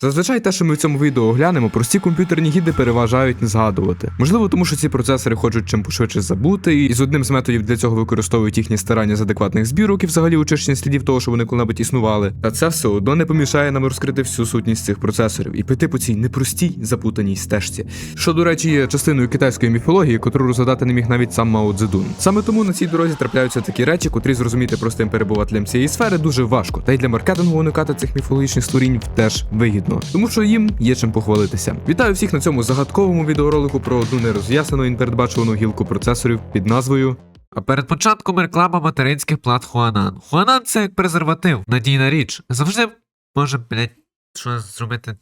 Зазвичай те, що ми в цьому відео оглянемо, прості комп'ютерні гіди переважають не згадувати. Можливо, тому що ці процесори хочуть чим пошвидше забути, і з одним з методів для цього використовують їхні старання з адекватних збірок і взагалі очищення слідів того, що вони коли-небудь існували. Та це все одно не помішає нам розкрити всю сутність цих процесорів і піти по цій непростій запутаній стежці. Що, до речі, є частиною китайської міфології, котру розгадати не міг навіть сам Мао Цзедун. Саме тому на цій дорозі трапляються такі речі, котрі зрозуміти простим перебувателям цієї сфери дуже важко, та й для маркетингу уникати цих міфологічних створінь теж вигідно, тому що їм є чим похвалитися. Вітаю всіх на цьому загадковому відеоролику про одну нероз'яснену і непередбачувану гілку процесорів під назвою. А перед початком реклама материнських плат Хуанан. Хуанан це як презерватив, надійна річ. Завжди може, блять, що зробити.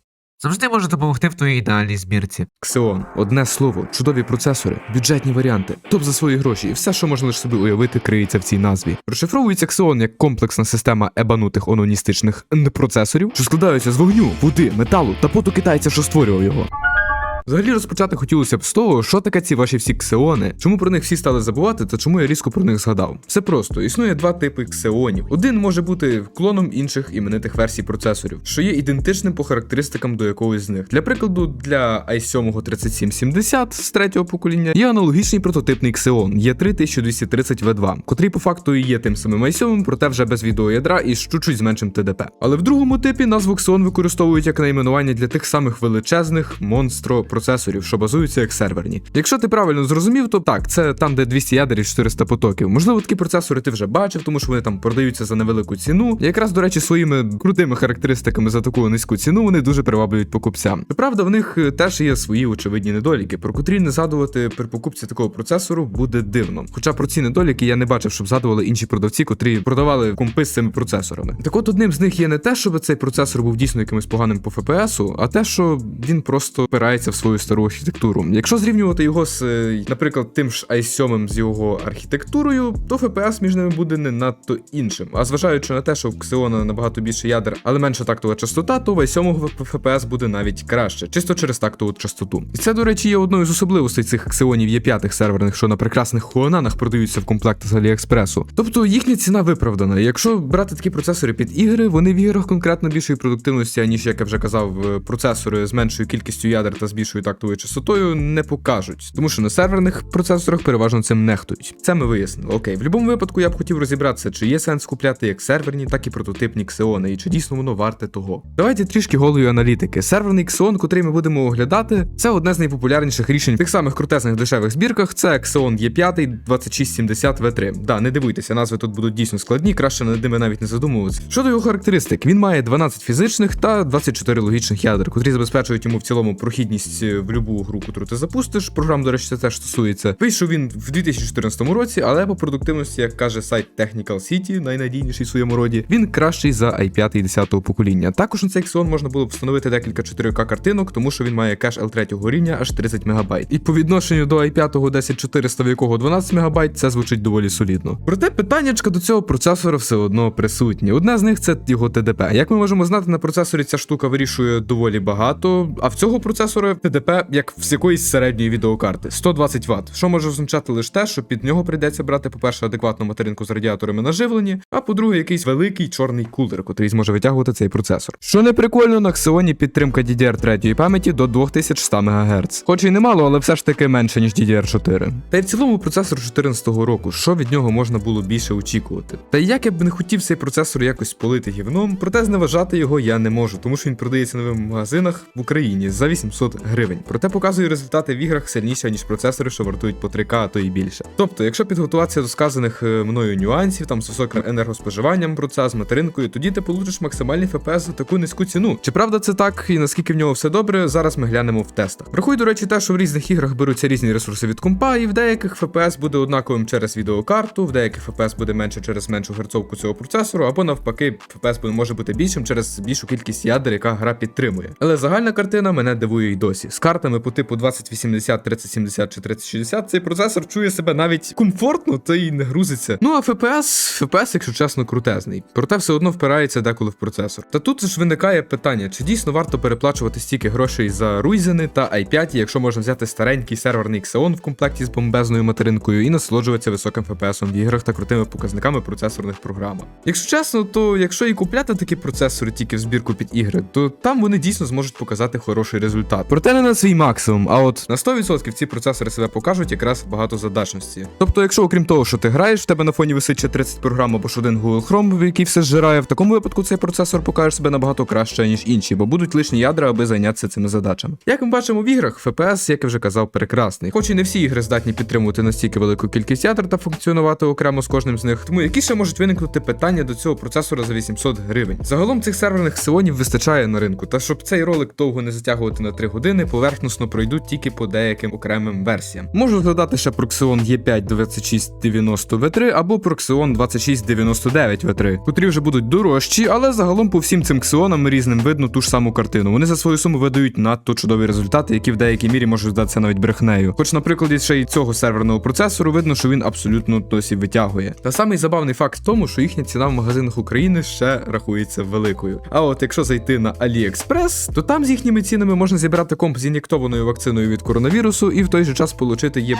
Завжди може допомогти в твоїй ідеальній збірці. Xeon. одне слово, чудові процесори, бюджетні варіанти, топ за свої гроші, і все, що можна лише собі уявити, криється в цій назві. Розшифровується Xeon як комплексна система ебанутих ононістичних Н-процесорів, що складаються з вогню, води, металу та поту китайця, що створював його. Взагалі розпочати хотілося б з того, що таке ці ваші всі ксеони, чому про них всі стали забувати, та чому я різко про них згадав. Все просто існує два типи ксеонів. Один може бути клоном інших іменитих версій процесорів, що є ідентичним по характеристикам до якогось з них. Для прикладу, для i7 3770 з третього покоління є аналогічний прототипний ксеон є 3230 v 2 котрий по факту і є тим самим i7, проте вже без відеоядра і з чуть-чуть з меншим ТДП. Але в другому типі назву ксеон використовують як найменування для тих самих величезних монстро процесорів, що базуються як серверні. Якщо ти правильно зрозумів, то так, це там, де 200 ядер і 400 потоків. Можливо, такі процесори ти вже бачив, тому що вони там продаються за невелику ціну. Якраз, до речі, своїми крутими характеристиками за таку низьку ціну вони дуже приваблюють покупцям. Правда, в них е, теж є свої очевидні недоліки, про котрі не згадувати при покупці такого процесору буде дивно. Хоча про ці недоліки я не бачив, щоб згадували інші продавці, котрі продавали компи з цими процесорами. Так от одним з них є не те, щоб цей процесор був дійсно якимось поганим по ФПСу, а те, що він просто опирається в свою стару архітектуру. Якщо зрівнювати його з, е, наприклад, тим ж i7 з його архітектурою, то ФПС між ними буде не надто іншим. А зважаючи на те, що в Xeon набагато більше ядер, але менша тактова частота, то в i7 ФПС буде навіть краще, чисто через тактову частоту. І це, до речі, є одною з особливостей цих Xeonів є п'ятих серверних, що на прекрасних хуананах продаються в комплектах з Аліекспресу. Тобто їхня ціна виправдана. Якщо брати такі процесори під ігри, вони в іграх конкретно більшої продуктивності, аніж як я вже казав, е, процесори з меншою кількістю ядер та з більшою тактовою частотою не покажуть, тому що на серверних процесорах переважно цим нехтують. Це ми вияснили. Окей, в будь-якому випадку я б хотів розібратися, чи є сенс купляти як серверні, так і прототипні Xeon, і чи дійсно воно варте того. Давайте трішки голої аналітики. Серверний Xeon, котрий ми будемо оглядати, це одне з найпопулярніших рішень в тих самих крутесних дешевих збірках. Це Xeon E5 2670 V3. Да, не дивуйтеся, назви тут будуть дійсно складні, краще над ними навіть не задумуватися. Щодо його характеристик, він має 12 фізичних та 24 логічних ядер, котрі забезпечують йому в цілому прохідність в любу гру, котру ти запустиш. Програм, до речі, це теж стосується. Вийшов він в 2014 році, але по продуктивності, як каже сайт Technical City, найнадійніший в своєму роді, він кращий за i5 10-го покоління. Також на цей Xeon можна було б встановити декілька 4К картинок, тому що він має кеш L3 рівня аж 30 МБ. І по відношенню до i5 10400, в якого 12 МБ, це звучить доволі солідно. Проте питаннячка до цього процесора все одно присутні. Одне з них це його ТДП. Як ми можемо знати, на процесорі ця штука вирішує доволі багато, а в цього процесора ТДП як з якоїсь середньої відеокарти 120 Вт, що може означати лише те, що під нього прийдеться брати, по-перше, адекватну материнку з радіаторами на живленні, а по-друге, якийсь великий чорний кулер, котрий зможе витягувати цей процесор. Що не прикольно, на Xeon підтримка DDR3 пам'яті до 2100 МГц. Хоч і немало, але все ж таки менше, ніж DDR4. Та й в цілому процесор 2014 року, що від нього можна було більше очікувати. Та як я б не хотів цей процесор якось полити гівном, проте зневажати його я не можу, тому що він продається новим магазинах в Україні за 800 гривень. Проте показує результати в іграх сильніше, ніж процесори, що вартують по 3К, а то і більше. Тобто, якщо підготуватися до сказаних е, мною нюансів, там з високим енергоспоживанням процес, з материнкою, тоді ти получиш максимальний ФПС за таку низьку ціну. Чи правда це так і наскільки в нього все добре, зараз ми глянемо в тестах. Врахуй, до речі, те, що в різних іграх беруться різні ресурси від компа, і в деяких ФПС буде однаковим через відеокарту, в деяких ФПС буде менше через меншу герцовку цього процесору, або навпаки, ФПС може бути більшим через більшу кількість ядер, яка гра підтримує. Але загальна картина мене дивує й досі. З картами по типу 2080, 3070 чи 3060 цей процесор чує себе навіть комфортно та й не грузиться. Ну а FPS, FPS, якщо чесно, крутезний. Проте все одно впирається деколи в процесор. Та тут ж виникає питання, чи дійсно варто переплачувати стільки грошей за Ryzen та i5, якщо можна взяти старенький серверний Xeon в комплекті з бомбезною материнкою і насолоджуватися високим FPS в іграх та крутими показниками процесорних програмах. Якщо чесно, то якщо і купляти такі процесори тільки в збірку під ігри, то там вони дійсно зможуть показати хороший результат. Проте не на свій максимум, а от на 100% ці процесори себе покажуть якраз багатозадачності. Тобто, якщо окрім того, що ти граєш, в тебе на фоні висить ще 30 програм або ж один Google Chrome, в який все зжирає, в такому випадку цей процесор покаже себе набагато краще, ніж інші, бо будуть лишні ядра, аби зайнятися цими задачами. Як ми бачимо в іграх, FPS, як я вже казав, прекрасний. Хоч і не всі ігри здатні підтримувати настільки велику кількість ядер та функціонувати окремо з кожним з них. Тому які ще можуть виникнути питання до цього процесора за 800 гривень. Загалом цих серверних сеонів вистачає на ринку. Та щоб цей ролик довго не затягувати на 3 години, поверхносно пройдуть тільки по деяким окремим версіям. Можу згадати ще про Xeon E5 2690 V3 або про Xeon 2699 V3, котрі вже будуть дорожчі, але загалом по всім цим Xeonам різним видно ту ж саму картину. Вони за свою суму видають надто чудові результати, які в деякій мірі можуть здатися навіть брехнею. Хоч, наприклад, ще й цього серверного процесору видно, що він абсолютно досі витягує. Та самий забавний факт в тому, що їхня ціна в магазинах України ще рахується великою. А от якщо зайти на AliExpress, то там з їхніми цінами можна зібрати комп з ін'єктованою вакциною від коронавірусу і в той же час получити є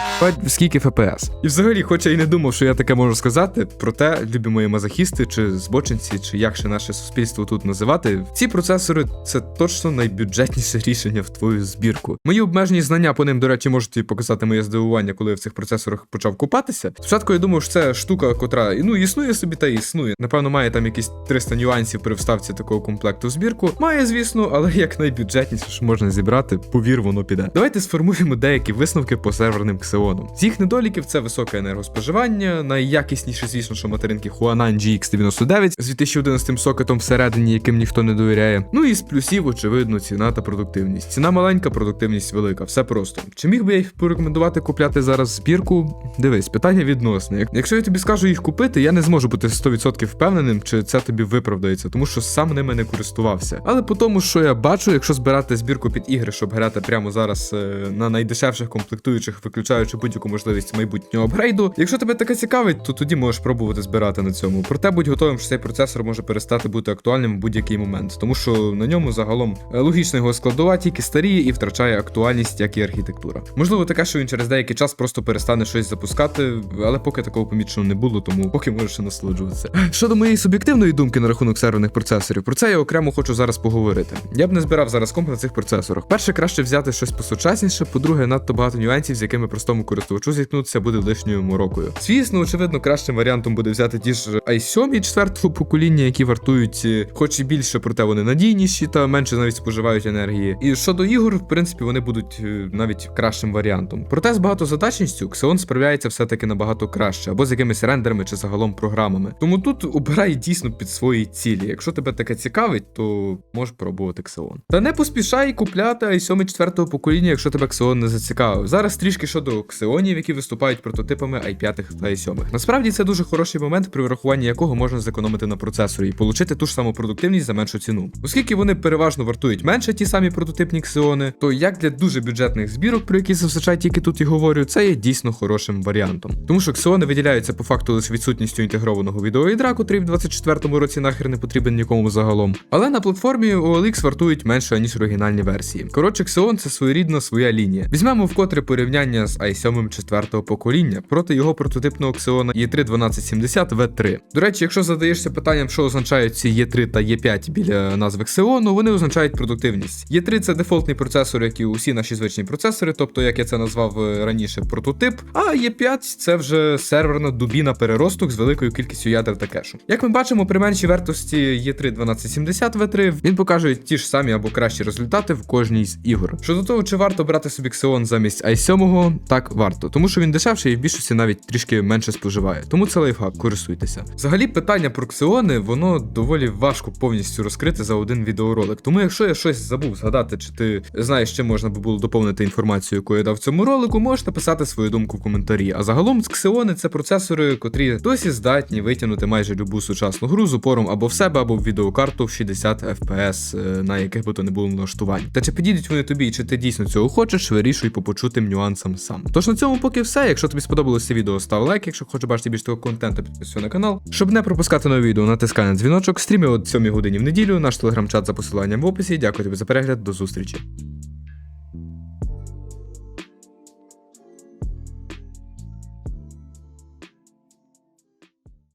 скільки FPS. І взагалі, хоч я й не думав, що я таке можу сказати, проте, любі мої мазохісти чи збочинці, чи як ще наше суспільство тут називати, ці процесори це точно найбюджетніше рішення в твою збірку. Мої обмежені знання по ним, до речі, можуть і показати моє здивування, коли я в цих процесорах почав купатися. Спочатку я думав, що це штука, котра ну існує собі та існує. Напевно, має там якісь 300 нюансів при вставці такого комплекту в збірку. Має, звісно, але як найбюджетніше, що можна зібрати, повір, воно піде. Давайте сформуємо деякі висновки по серверним ксеонам. З їх недоліків це високе енергоспоживання, найякісніше, звісно, що материнки Huanan GX99 з 2011 сокетом всередині, яким ніхто не довіряє. Ну і з плюсів, очевидно, ціна та продуктивність. Ціна маленька, продуктивність велика, все просто. Чи міг би я їх порекомендувати купляти зараз збірку? Дивись, питання відносне. Якщо я тобі скажу їх купити, я не зможу бути 100% впевненим, чи це тобі виправдається, тому що сам ними не користувався. Але по тому, що я бачу, якщо збирати збірку під ігри, щоб грати прямо зараз е, на найдешевших комплектуючих, виключаючи будь-яку можливість майбутнього апгрейду, якщо тебе таке цікавить, то тоді можеш пробувати збирати на цьому. Проте будь готовим, що цей процесор може перестати бути актуальним в будь-який момент, тому що на ньому загалом е, логічна його складова тільки старіє і втрачає актуальність, як і архітектура. Можливо, таке, що він через деякий час просто перестане щось запускати, але поки такого помічено не було, тому поки можеш насолоджуватися. Щодо моєї суб'єктивної думки на рахунок серверних процесорів, про це я окремо хочу зараз поговорити. Я б не збирав зараз комп на цих процесорах. Перше, краще взяти щось посучасніше. По-друге, надто багато нюансів, з якими простому користувачу зіткнутися буде лишньою морокою. Звісно, очевидно, кращим варіантом буде взяти ті ж i7 четвертого покоління, які вартують, е, хоч і більше, проте вони надійніші та менше навіть споживають енергії. І щодо ігор, в принципі, вони будуть е, навіть кращим варіантом. Проте з багатозадачністю Xeon справляється все-таки набагато краще, або з якимись рендерами чи загалом програмами. Тому тут обирай дійсно під свої цілі. Якщо тебе таке цікавить, то можеш пробувати Xeon. Та не поспішай купляти i7 четвертого покоління, якщо тебе Xeon не зацікавив. Зараз трішки щодо Xeonів, які виступають прототипами i5 та i7. Насправді це дуже хороший момент, при врахуванні якого можна зекономити на процесорі і отримати ту ж саму продуктивність за меншу ціну. Оскільки вони переважно вартують менше ті самі прототипні Xeon, то як для дуже бюджетних збірок, про які зазвичай тільки тут і говорю, це є дійсно хорошим варіантом. Тому що Xeon виділяються по факту лише відсутністю інтегрованого відеоядра, котрий в 24-му році нахер не потрібен нікому загалом. Але на платформі OLX вартують менше ніж оригінальні версії. Коротше, Xeon це своєрідна своя лінія. Візьмемо вкотре порівняння з i7 четвертого покоління проти його прототипного Xeon E3 1270 V3. До речі, якщо задаєшся питанням, що означають ці E3 та E5 біля назви Xeon, вони означають продуктивність. E3 це дефолтний процесор, як і усі наші звичні процесори, тобто, як я це назвав е, раніше, прототип. А E5 це вже серверна дубіна переросток з великою кількістю ядер та кешу. Як ми бачимо, при меншій вартості E3 1270 V3 він покаже ті ж самі або кращі результати в кожній з ігор. Щодо того, чи варто брати собі Xeon замість i7, так варто, тому що він дешевший і в більшості навіть трішки менше споживає. Тому це лайфхак, користуйтеся. Взагалі, питання про Xeon, воно доволі важко повністю розкрити за один відеоролик. Тому якщо я щось забув згадати, чи ти знаєш, чим можна би було доповнити інформацію, яку я дав в цьому ролику, можеш написати свою думку в коментарі. А загалом Xeon це процесори, котрі досі здатні витягнути майже любу сучасну гру з упором або в себе, або в відеокарту в 60 FPS, е, на яких би то не було налаштувань. Та чи підійдуть вони тобі, тобі, чи ти дійсно цього хочеш, вирішуй по почутим нюансам сам. Тож на цьому поки все. Якщо тобі сподобалося відео, став лайк. Якщо хочеш бачити більше такого контенту, підписуйся на канал. Щоб не пропускати нові відео, натискай на дзвіночок. Стріми о 7 годині в неділю. Наш телеграм-чат за посиланням в описі. Дякую тобі за перегляд. До зустрічі.